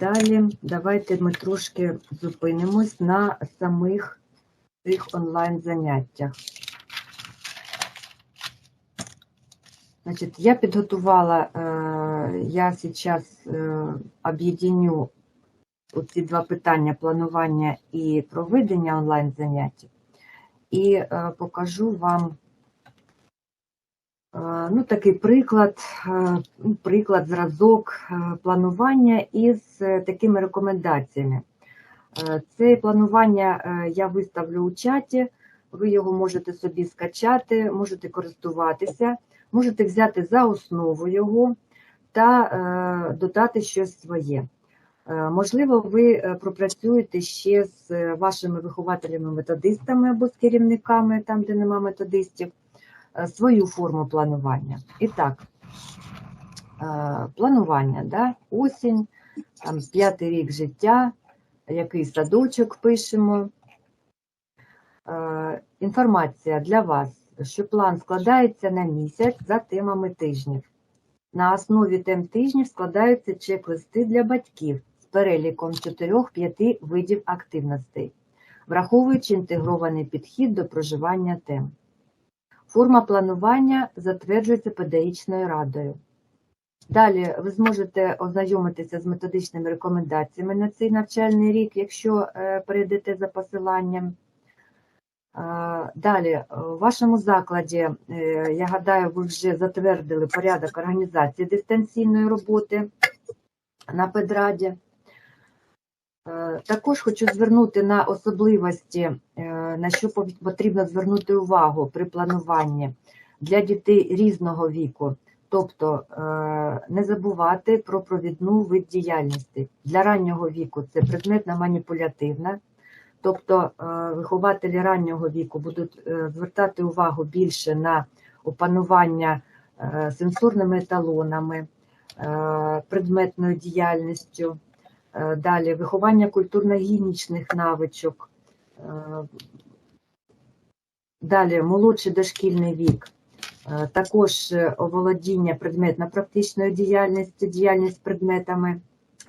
Далі давайте ми трошки зупинимось на самих цих онлайн-заняттях. Значить, я підготувала, е, я зараз е, об'єдню ці два питання планування і проведення онлайн-занять, і е, покажу вам ну, такий приклад, ну, приклад, зразок планування із е, такими рекомендаціями. Е, Це планування е, я виставлю у чаті, ви його можете собі скачати, можете користуватися, можете взяти за основу його та додати щось своє. Можливо, ви пропрацюєте ще з вашими вихователями-методистами або з керівниками, там, де нема методистів, свою форму планування. І так, е, планування, да? осінь, там, п'ятий рік життя, який садочок пишемо. Е, Інформація для вас, що план складається на місяць за темами тижнів. На основі тем тижнів складаються чек-листи для батьків з переліком 4-5 видів активностей, враховуючи інтегрований підхід до проживання тем. Форма планування затверджується педагогічною радою. Далі ви зможете ознайомитися з методичними рекомендаціями на цей навчальний рік, якщо е, перейдете за посиланням. Е, Далі, в вашому закладі, е, я гадаю, ви вже затвердили порядок організації дистанційної роботи на педраді. Е, Також хочу звернути на особливості, е, на що потрібно звернути увагу при плануванні для дітей різного віку. Тобто е, не забувати про провідну вид діяльності. Для раннього віку це предметна маніпулятивна, тобто вихователі раннього віку будуть звертати увагу більше на опанування сенсорними еталонами, предметною діяльністю, далі виховання культурно-гігієнічних навичок, е, далі молодший дошкільний вік, е, також е, оволодіння предметно-практичної діяльності, діяльність предметами,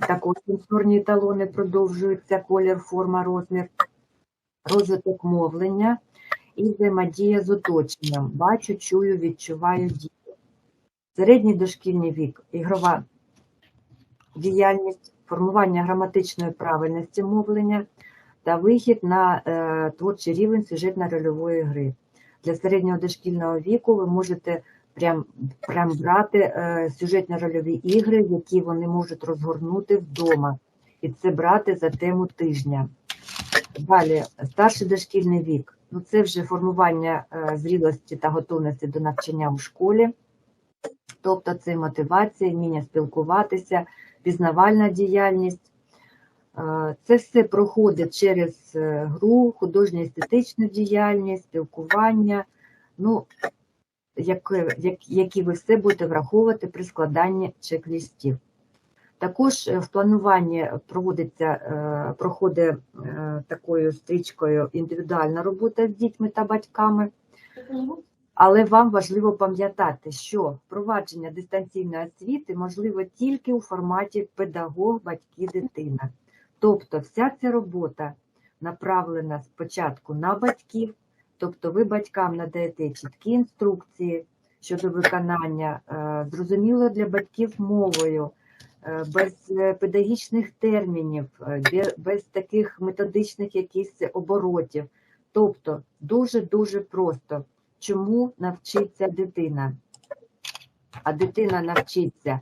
також сенсорні еталони продовжуються, колір, форма, розмір, розвиток мовлення і взаємодія з оточенням. Бачу, чую, відчуваю дію. Середній дошкільний вік, ігрова діяльність, формування граматичної правильності мовлення та вихід на е, творчий рівень сюжетно-рольової гри. Для середнього дошкільного віку ви можете прям, прям брати е, сюжетно-рольові ігри, які вони можуть розгорнути вдома, і це брати за тему тижня. Далі, старший дошкільний вік. Ну, це вже формування е, зрілості та готовності до навчання у школі. Тобто це мотивація, вміння спілкуватися, пізнавальна діяльність. Це все проходить через е, гру, художньо естетичну діяльність, спілкування, ну, як- як- які ви все будете враховувати при складанні чек-лістів. Також е, в плануванні проводиться, е, проходить такою стрічкою індивідуальна робота з дітьми та батьками. Але вам важливо пам'ятати, що впровадження дистанційної освіти можливо тільки у форматі педагог, батьки, дитина. Тобто вся ця робота направлена спочатку на батьків, тобто ви батькам надаєте чіткі інструкції щодо виконання, е, зрозуміло для батьків мовою, е, без е, педагогічних термінів, без таких методичних якихось оборотів. Тобто дуже-дуже просто. Чому навчиться дитина? А дитина навчиться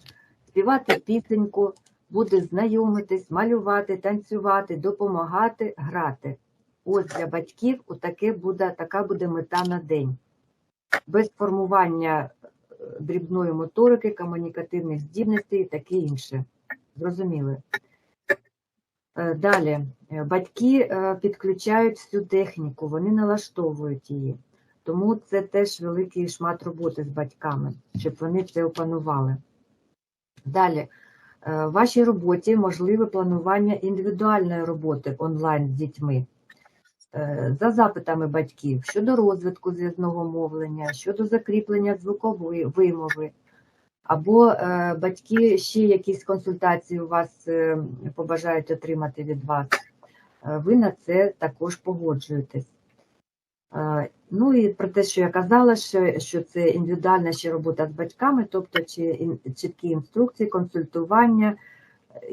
співати пісеньку, буде знайомитись, малювати, танцювати, допомагати, грати. Ось для батьків отаке буде, така буде мета на день. Без формування е, дрібної моторики, комунікативних здібностей і таке інше. Зрозуміли? Е, Далі, Е, батьки підключають всю техніку, вони налаштовують її. Тому це теж великий шмат роботи з батьками, щоб вони це опанували. Далі, е, в вашій роботі можливе планування індивідуальної роботи онлайн з дітьми е, за запитами батьків щодо розвитку зв'язного мовлення, щодо закріплення звукової вимови, Або е, батьки ще якісь консультації у вас е, побажають отримати від вас, е, ви на це також погоджуєтесь. Ну і про те, що я казала, що, що це індивідуальна ще робота з батьками, тобто чи чіткі інструкції, консультування,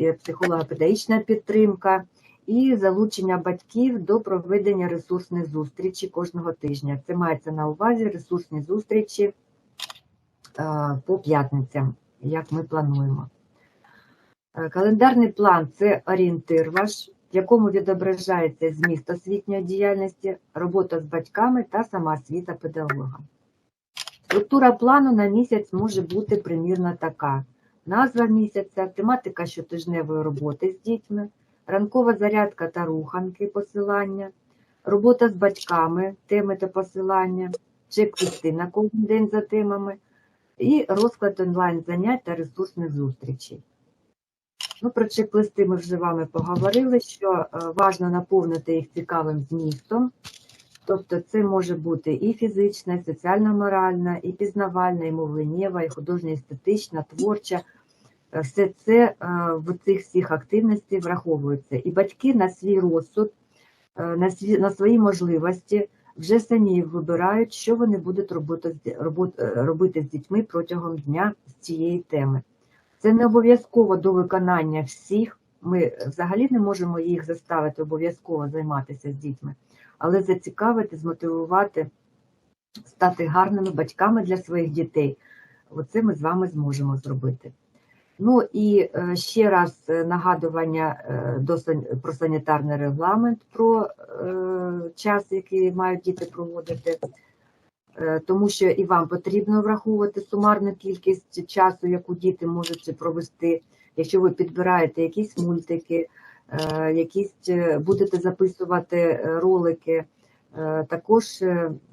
е, психолого-педагогічна підтримка і залучення батьків до проведення ресурсних зустрічей кожного тижня. Це мається на увазі ресурсні зустрічі по п'ятницям, як ми плануємо. Е, Календарний план це орієнтир ваш, в якому відображається зміст освітньої діяльності, робота з батьками та самоосвіта педагога. Структура плану на місяць може бути примірно така: назва місяця, тематика щотижневої роботи з дітьми, ранкова зарядка та руханки посилання, робота з батьками, теми та посилання, чек-листи на кожен день за темами і розклад онлайн-занять та ресурсних зустрічей. Ну, про чек-листи ми вже з вами поговорили, що е, важно наповнити їх цікавим змістом. Тобто це може бути і фізична, і соціально-моральна, і пізнавальна, і мовленнєва, і художньо-естетична, творча. Е, Все це е, в цих всіх активностях враховується. І батьки на свій розсуд, на, сві, на свої можливості вже самі вибирають, що вони будуть робити, робити з дітьми протягом дня з цієї теми. Це не обов'язково до виконання всіх. Ми взагалі не можемо їх заставити обов'язково займатися з дітьми, але зацікавити, змотивувати, стати гарними батьками для своїх дітей. Оце ми з вами зможемо зробити. Ну і е, ще раз е, нагадування е, про санітарний регламент, про час, який мають діти проводити. Е, тому що і вам потрібно враховувати сумарну кількість часу, яку діти можуть провести. Якщо ви підбираєте якісь мультики, е, якісь е, будете записувати ролики, також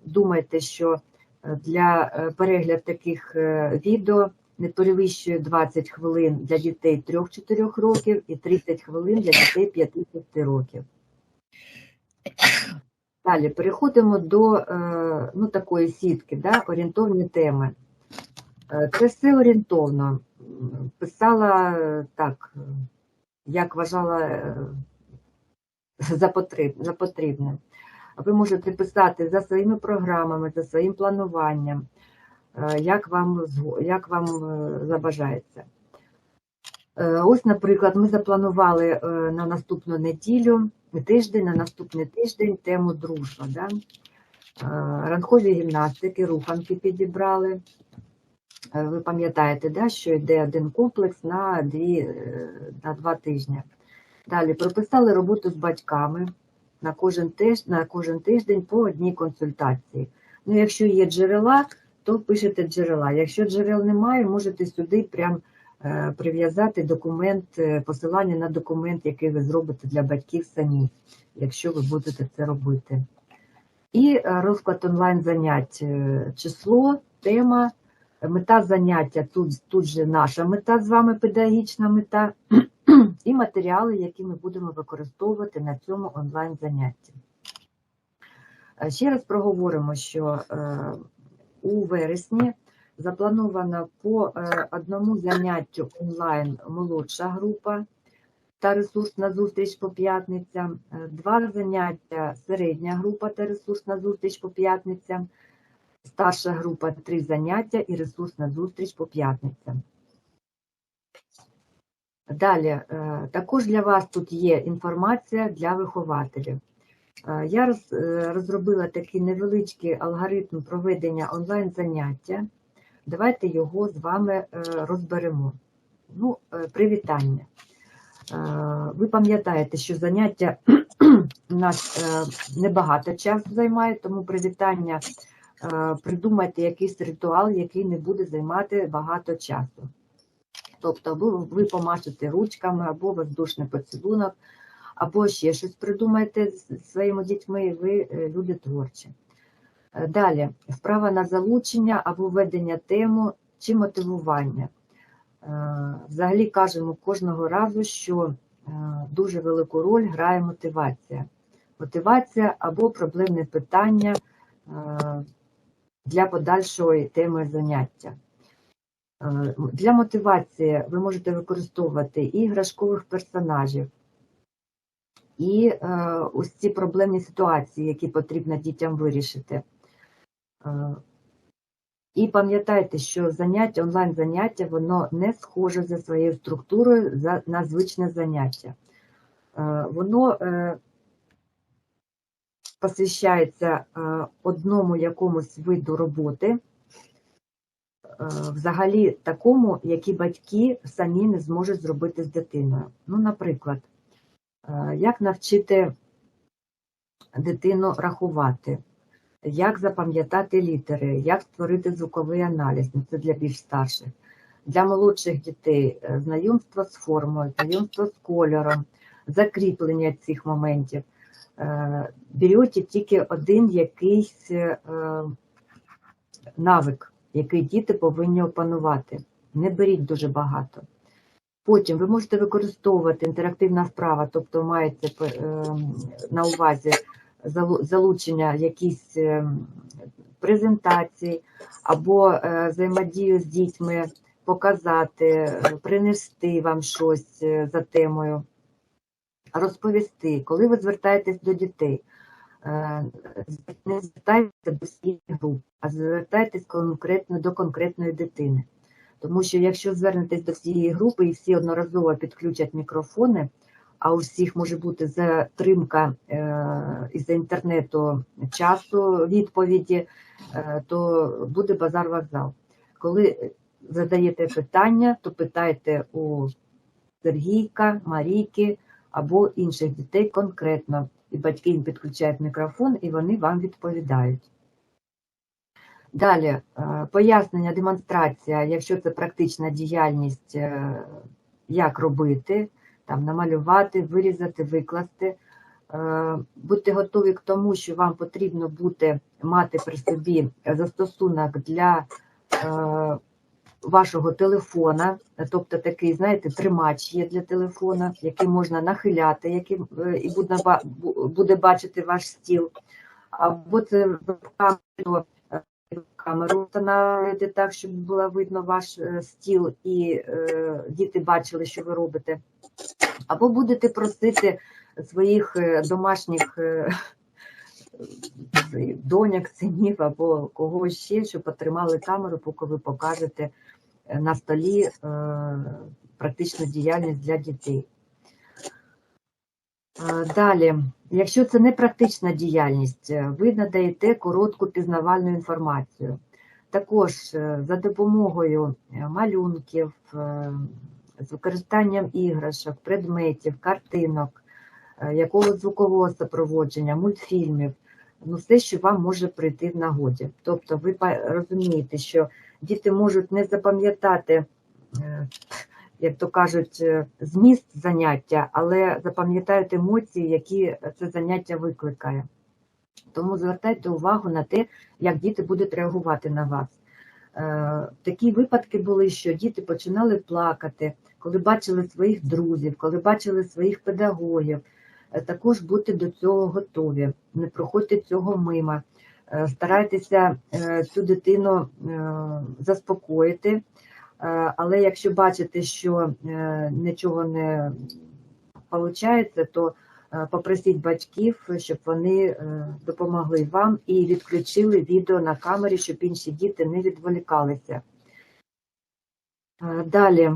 думайте, що для перегляд таких відео не перевищує 20 хвилин для дітей 3-4 років і 30 хвилин для дітей 5-6 років. Далі переходимо до е, ну, такої сітки, да, орієнтовні теми. Е, Це все орієнтовно. Писала е, так, як вважала за потрібне. Ви можете писати за своїми програмами, за своїм плануванням, як вам, як вам забажається. Ось, наприклад, ми запланували на наступну неділю, тиждень, на наступний тиждень тему дружба. Да? Ранкові гімнастики, руханки підібрали. Ви пам'ятаєте, да, що йде один комплекс на, дві, е, на два тижні. Далі прописали роботу з батьками на кожен, тиж, на кожен тиждень по одній консультації. Ну, якщо є джерела, то пишете джерела. Якщо джерел немає, можете сюди прям прив'язати документ, е, посилання на документ, який ви зробите для батьків самі, якщо ви будете це робити. І е, розклад онлайн занять, е, число, тема, мета заняття, тут, тут же наша мета з вами, педагогічна мета, і матеріали, які ми будемо використовувати на цьому онлайн занятті. Е, Ще раз проговоримо, що е, у вересні заплановано по е, одному заняттю онлайн молодша група та ресурсна зустріч по п'ятницям, е, два заняття середня група та ресурсна зустріч по п'ятницям, старша група три заняття і ресурсна зустріч по п'ятницям. Далі, е, також для вас тут є інформація для вихователів. Я розробила такий невеличкий алгоритм проведення онлайн-заняття. Давайте його з вами е, розберемо. Ну, е, привітання. Е, Ви пам'ятаєте, що заняття у нас небагато часу займає, тому привітання придумайте якийсь ритуал, який не буде займати багато часу. Тобто ви, ви помашете ручками або воздушний поцілунок, або ще щось придумайте з своїми дітьми, ви люди творчі. Е, Далі, вправа на залучення або введення тему чи мотивування. Е, Взагалі кажемо кожного разу, що е, дуже велику роль грає мотивація. Мотивація або проблемне питання для подальшої теми заняття. Для мотивації ви можете використовувати іграшкових персонажів, і ось ці проблемні ситуації, які потрібно дітям вирішити. І пам'ятайте, що заняття, онлайн-заняття, воно не схоже за своєю структурою на звичне заняття. Воно е, посвящається одному якомусь виду роботи, взагалі такому, які батьки самі не зможуть зробити з дитиною. Ну, наприклад, як навчити дитину рахувати, як запам'ятати літери, як створити звуковий аналіз, ну, це для більш старших. Для молодших дітей е, знайомство з формою, знайомство з кольором, закріплення цих моментів. Е, Берете тільки один якийсь е, навик, який діти повинні опанувати. Не беріть дуже багато. Потім ви можете використовувати інтерактивна вправа, тобто маєте на увазі залучення якісь е, презентацій або е, взаємодію з дітьми, показати, принести вам щось е, за темою, розповісти, коли ви звертаєтесь до дітей. Не звертайтеся до всіх груп, а звертайтесь конкретно до конкретної дитини. Тому що якщо звернетесь до всієї групи і всі одноразово підключать мікрофони, а у всіх може бути затримка е, із-за інтернету часу відповіді, е, то буде базар-вокзал. Коли задаєте питання, то питайте у Сергійка, Марійки або інших дітей конкретно. І батьки їм підключають мікрофон, і вони вам відповідають. Далі, е, пояснення, демонстрація, якщо це практична діяльність, як робити, там намалювати, вирізати, викласти. Е, Будьте готові к тому, що вам потрібно буде мати при собі застосунок для е, вашого телефона, тобто такий, знаєте, тримач є для телефона, який можна нахиляти, який е, і буде, ба- бу- буде бачити ваш стіл. Або це камеру встановити так, щоб було видно ваш е, стіл і е, діти бачили, що ви робите. Або будете просити своїх е, домашніх е, доньок, синів або когось ще, щоб отримали камеру, поки ви покажете е, на столі е, практичну діяльність для дітей. Е, Далі, якщо це не практична діяльність, е, ви надаєте коротку пізнавальну інформацію. Також е, за допомогою малюнків, з використанням іграшок, предметів, картинок, якогось звукового супроводження, мультфільмів, ну все, що вам може прийти в нагоді. Тобто ви розумієте, що діти можуть не запам'ятати, як то кажуть, е, зміст заняття, але запам'ятають емоції, які це заняття викликає. Тому звертайте увагу на те, як діти будуть реагувати на вас. Е, Такі випадки були, що діти починали плакати, коли бачили своїх друзів, коли бачили своїх педагогів. Е, Також будьте до цього готові, не проходьте цього мимо. Е, Старайтеся цю дитину заспокоїти, але якщо бачите, що е, нічого не виходить, то е, попросіть батьків, щоб вони е, допомогли вам і відключили відео на камері, щоб інші діти не відволікалися. Е, Далі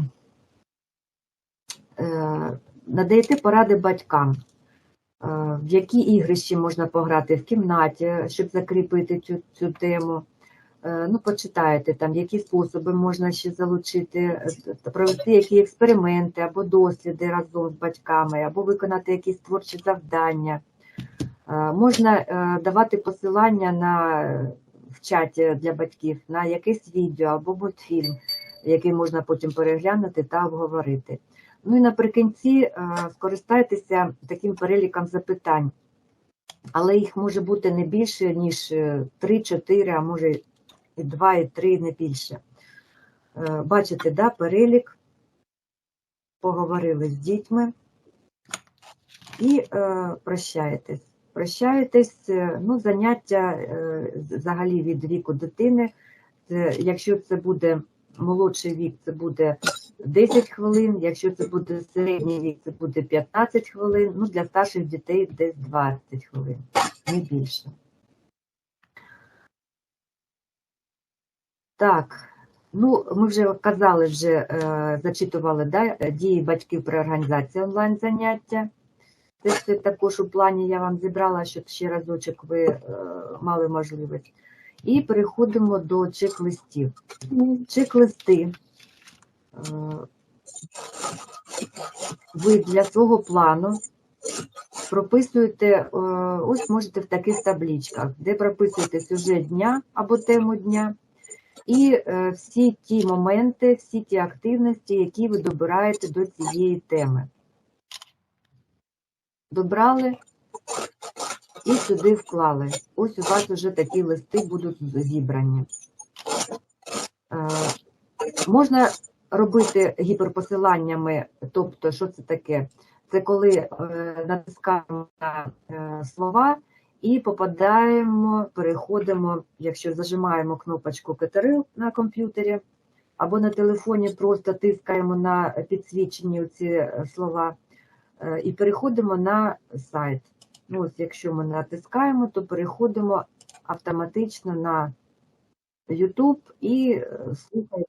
Е, надаєте поради батькам, е, в які ігрищі можна пограти в кімнаті, щоб закріпити цю, цю тему. Е, Ну, почитаєте там, які способи можна ще залучити, е, провести які експерименти або досліди разом з батьками, або виконати якісь творчі завдання. Е, Можна давати посилання на в чаті для батьків на якесь відео або мультфільм, який можна потім переглянути та обговорити. Ну і наприкінці скористайтеся таким переліком запитань, але їх може бути не більше, ніж 3-4, а може 2, і 3, не більше. Е, Бачите, да, перелік, поговорили з дітьми і е, прощаєтесь. Прощаєтесь, е, ну, заняття е, взагалі від віку дитини. Це, якщо це буде молодший вік, це буде 10 хвилин. Якщо це буде середній вік, це буде 15 хвилин. Ну, для старших дітей десь 20 хвилин, не більше. Так, ну ми вже казали, вже е, зачитували да, дії батьків при організації онлайн заняття. Це все також у плані я вам зібрала, щоб ще разочок ви е, мали можливість. І переходимо до чек-листів. Чек-листи. Е, ви для свого плану прописуєте, е, ось можете в таких табличках, де прописуєте сюжет дня або тему дня, і е, всі ті моменти, всі ті активності, які ви добираєте до цієї теми. Добрали і сюди вклали. Ось у вас вже такі листи будуть зібрані. Е, Можна робити гіперпосиланнями, тобто, що це таке? Це коли е, натискаємо на слова і попадаємо, переходимо, якщо зажимаємо кнопочку Ctrl на комп'ютері, або на телефоні просто тискаємо на підсвічені ці е, слова е, і переходимо на сайт. Ну, ось Якщо ми натискаємо, то переходимо автоматично на YouTube і е, слухаємо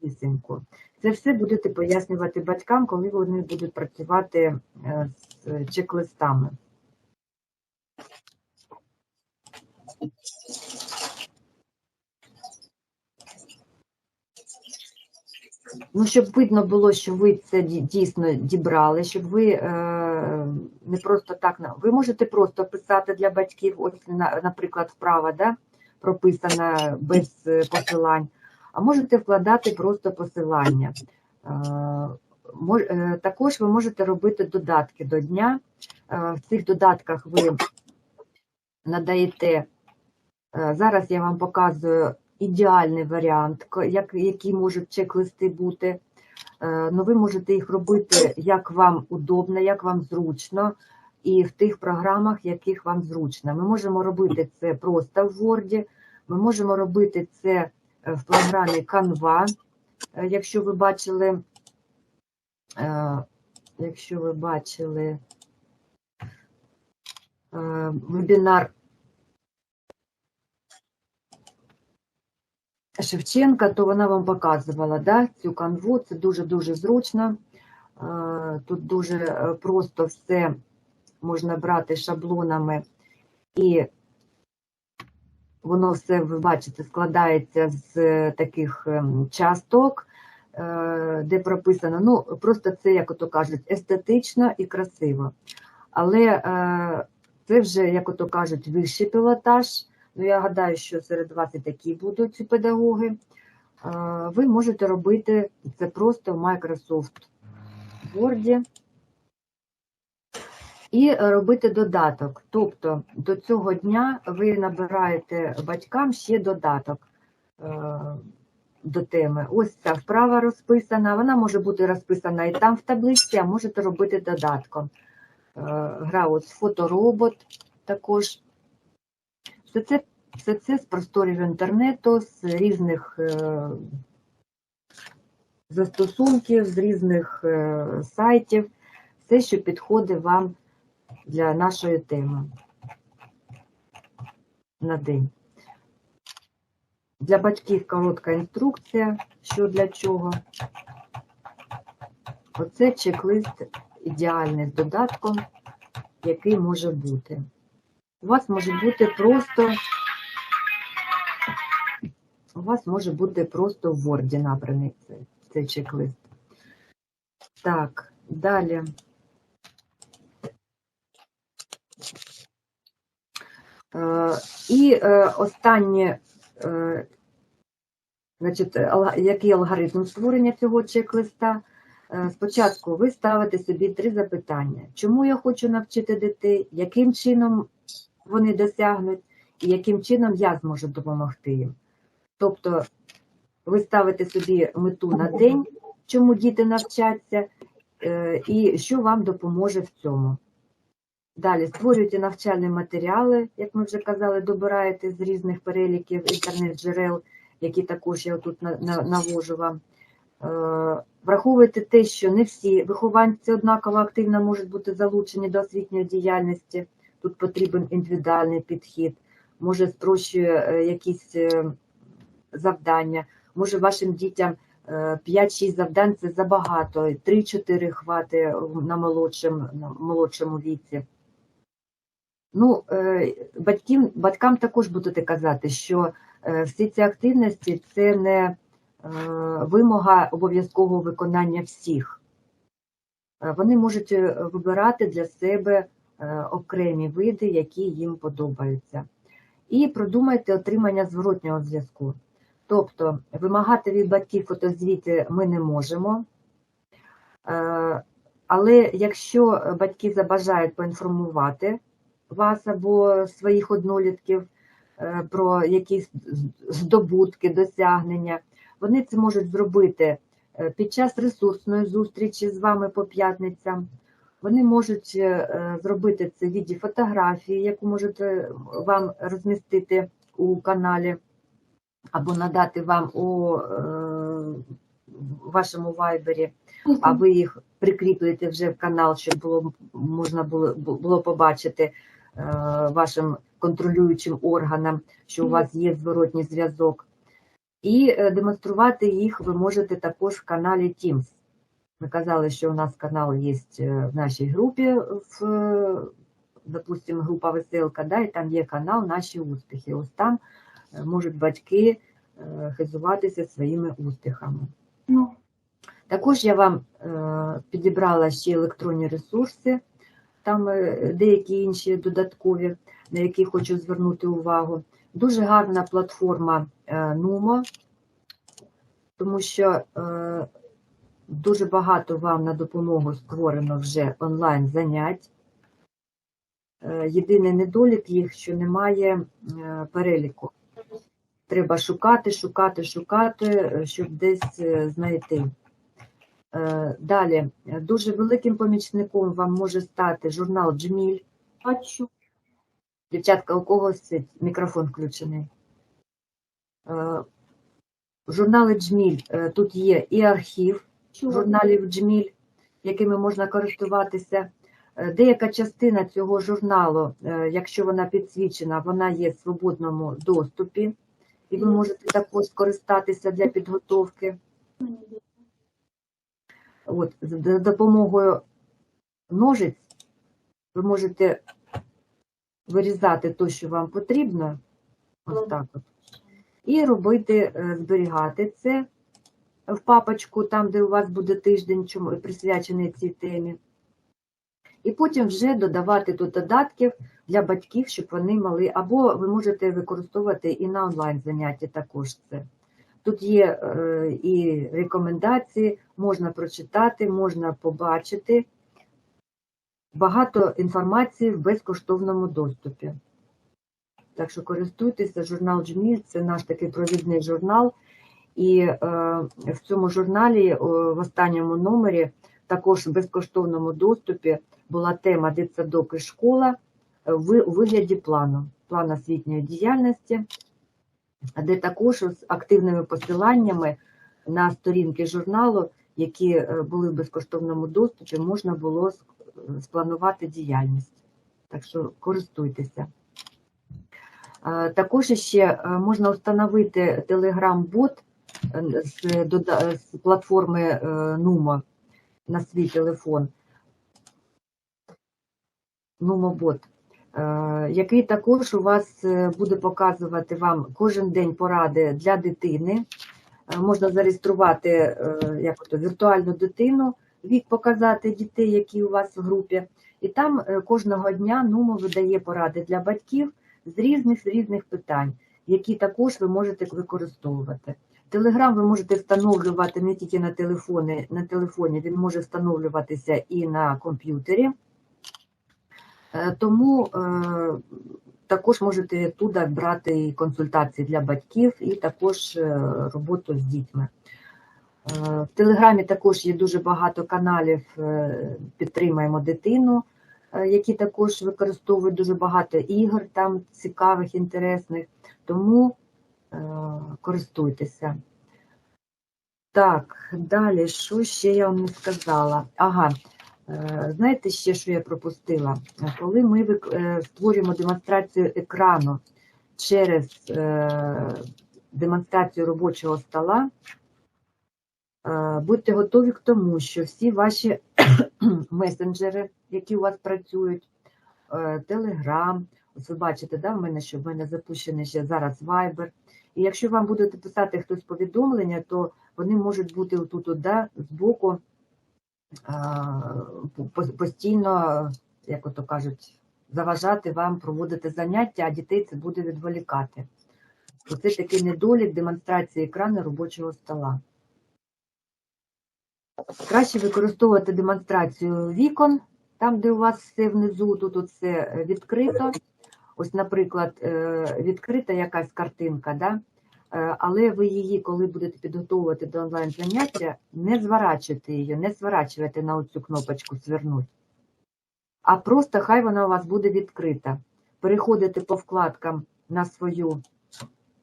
пісеньку. Це все будете пояснювати батькам, коли вони будуть працювати з чек-листами. Ну, щоб видно було, що ви це дійсно дібрали, щоб ви е, не просто так ви можете просто писати для батьків, ось наприклад, вправа, да, прописана без е, посилань, а можете вкладати просто посилання. Е, е, також ви можете робити додатки до дня. Е, в цих додатках ви надаєте. Зараз я вам показую ідеальний варіант, як, які можуть чек-листи бути. Е, Ну, ви можете їх робити як вам удобно, як вам зручно, і в тих програмах, яких вам зручно. Ми можемо робити це просто в Word, ми можемо робити це е, в програмі Canva, Е, якщо ви бачили, якщо ви бачили вебінар Шевченка, то вона вам показувала да, цю канву, це дуже-дуже зручно. Е, Тут дуже е, просто все можна брати шаблонами, і воно все, ви бачите, складається з е, таких часток, де прописано, ну, просто це, як ото кажуть, естетично і красиво. Але це вже, як ото кажуть, вищий пілотаж. Ну, я гадаю, що серед вас і такі будуть педагоги. Ви можете робити це просто в Microsoft Word і робити додаток. Тобто до цього дня ви набираєте батькам ще додаток е, до теми. Ось ця вправа розписана. Вона може бути розписана і там в таблиці, а можете робити додатком. Е, Гра ось фоторобот також. Все це, все це з просторів інтернету, з різних е, застосунків, з різних е, сайтів, все, що підходить вам для нашої теми на день. Для батьків коротка інструкція, що для чого. Оце чек-лист ідеальний з додатком, який може бути. У вас може бути просто у вас може бути просто в Word набраний цей, цей чек-лист. Так, далі. Е, І е, останнє, е, значить, який алгоритм створення цього чек-листа? Спочатку ви ставите собі три запитання. Чому я хочу навчити дітей, яким чином вони досягнуть, і яким чином я зможу допомогти їм. Тобто ви ставите собі мету на день, чому діти навчаться, е, і що вам допоможе в цьому. Далі створюєте навчальні матеріали, як ми вже казали, добираєте з різних переліків інтернет-джерел, які також я тут на- на- навожу вам. Е, Враховуйте те, що не всі вихованці однаково активно можуть бути залучені до освітньої діяльності. Тут потрібен індивідуальний підхід, може спрощує е, якісь е, завдання, може вашим дітям е, 5-6 завдань це забагато, 3-4 хвати на молодшим, на молодшому віці. Ну, е, батьків, батькам також будете казати, що е, всі ці активності це не е, вимога обов'язкового виконання всіх. Е, Вони можуть е, вибирати для себе е, окремі види, які їм подобаються. І продумайте отримання зворотнього зв'язку. Тобто вимагати від батьків фотозвіти ми не можемо. Е, Але якщо батьки забажають поінформувати вас або своїх однолітків е, про якісь здобутки, досягнення, вони це можуть зробити е, під час ресурсної зустрічі з вами по п'ятницям. Вони можуть е, е, зробити це в віді фотографії, яку можете вам розмістити у каналі, або надати вам у е, вашому вайбері, а ви їх прикріплюєте вже в канал, щоб було можна було, було побачити е, вашим контролюючим органам, що у вас є зворотній зв'язок. І е, демонструвати їх ви можете також в каналі Teams. Казали, що у нас канал є в нашій групі, в, е, допустимо, група Веселка, да, і там є канал Наші успіхи. Ось там е, можуть батьки е, хизуватися своїми успіхами. Ну, Також я вам е, підібрала ще електронні ресурси, там е, деякі інші додаткові, на які хочу звернути увагу. Дуже гарна платформа е, Numo, тому що е, дуже багато вам на допомогу створено вже онлайн занять. Е, Єдиний недолік їх, що немає е, переліку. Треба шукати, шукати, шукати, е, щоб десь знайти. Далі, дуже великим помічником вам може стати журнал Джміль. бачу. Дівчатка, у когось мікрофон включений. Журнали Джміль. Тут є і архів. Журналів Джміль, якими можна користуватися. Е, Деяка частина цього журналу, е, якщо вона підсвічена, вона є в свободному доступі, і ви можете також скористатися для підготовки. От, з д- допомогою ножиць ви можете вирізати те, що вам потрібно, ось так от, і робити, е, зберігати це в папочку, там, де у вас буде тиждень, чому присвячений цій темі. І потім вже додавати тут додатків для батьків, щоб вони мали, або ви можете використовувати і на онлайн заняття також це. Тут є е, і рекомендації, можна прочитати, можна побачити. Багато інформації в безкоштовному доступі. Так що користуйтеся, журнал Джміль це наш такий провідний журнал. І е, в цьому журналі, е, в останньому номері, також в безкоштовному доступі була тема дитсадок і школа в вигляді плану, план освітньої діяльності, де також з активними посиланнями на сторінки журналу, які е, були в безкоштовному доступі, можна було спланувати діяльність. Так що користуйтеся. Також ще можна встановити е, з, з платформи е, Numo на свій телефон. Numo-бот, е, який також у вас е, буде показувати вам кожен день поради для дитини. Можна зареєструвати як то, віртуальну дитину, вік показати дітей, які у вас в групі. І там кожного дня Numo видає поради для батьків з різних різних питань, які також ви можете використовувати. Телеграм ви можете встановлювати не тільки на телефоні, на телефоні, він може встановлюватися і на комп'ютері. Е, Тому е, також можете туди брати консультації для батьків, і також е, роботу з дітьми. В Телеграмі також є дуже багато каналів Підтримаємо дитину, які також використовують дуже багато ігор там цікавих, інтересних. Тому користуйтеся. Так, далі, що ще я вам не сказала? Ага, е, знаєте ще, що я пропустила? Коли ми е, створюємо демонстрацію екрану через е, демонстрацію робочого стола, е, будьте готові к тому, що всі ваші месенджери, які у вас працюють, е, Telegram, ось ви бачите, да, в мене, що в мене запущений ще зараз Viber. І якщо вам буде писати хтось повідомлення, то вони можуть бути отут, от, да, збоку а, постійно, як ото кажуть, заважати вам проводити заняття, а дітей це буде відволікати. Оце такий недолік демонстрації екрану робочого стола. Краще використовувати демонстрацію вікон, там, де у вас все внизу, тут все відкрито. Ось, наприклад, е, відкрита якась картинка, да? Е, але ви її, коли будете підготовувати до онлайн-заняття, не зворачуйте її, не зворачуйте на оцю кнопочку «Звернуть», а просто хай вона у вас буде відкрита. Переходите по вкладкам на свою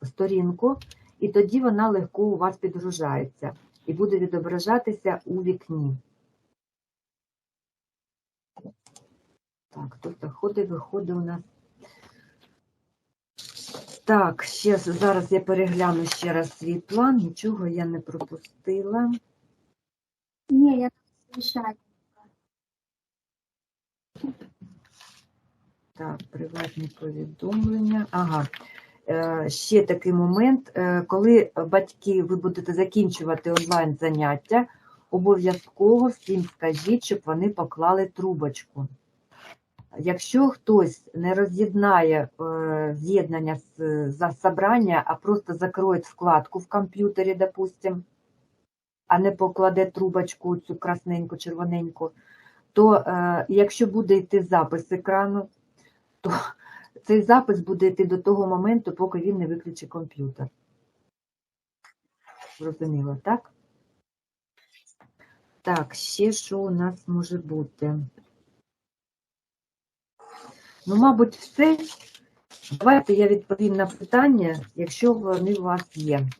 сторінку, і тоді вона легко у вас підгружається і буде відображатися у вікні. Так, тут заходить, виходить у нас. Так, ще зараз я перегляну ще раз свій план, нічого я не пропустила. Не, я смешаю. Так, приватні повідомлення. Ага. Е, ще такий момент, е, коли батьки ви будете закінчувати онлайн заняття, обов'язково всім скажіть, щоб вони поклали трубочку. Якщо хтось не роз'єднає е, з'єднання за собрання, а просто закроє вкладку в комп'ютері, допустим, а не покладе трубочку цю красненьку, червоненьку, то е, якщо буде йти запис екрану, то цей запис буде йти до того моменту, поки він не виключить комп'ютер. Зрозуміло, так? Так, ще що у нас може бути? Ну, мабуть, все. Давайте я відповім на питання, якщо вони у вас є.